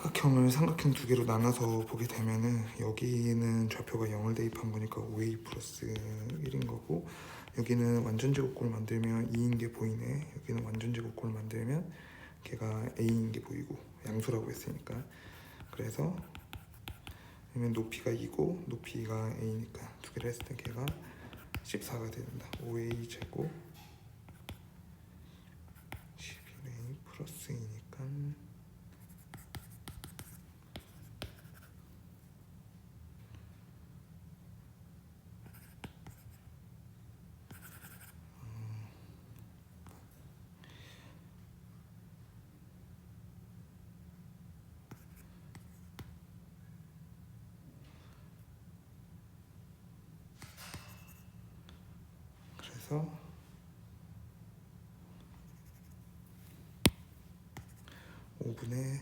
사각형을 삼각형 두 개로 나눠서 보게 되면은 여기는 좌표가 0을 대입한 거니까 5a 플러스 1인 거고 여기는 완전 제곱꼴을 만들면 2인 게 보이네. 여기는 완전 제곱꼴을 만들면 걔가 a인 게 보이고 양수라고 했으니까. 그래서 그러면 높이가 2고 높이가 a니까 두 개를 했을 때 걔가 14가 된다. 5a 제곱 11a 플러스 2니까 그렇죠? 해서 오분에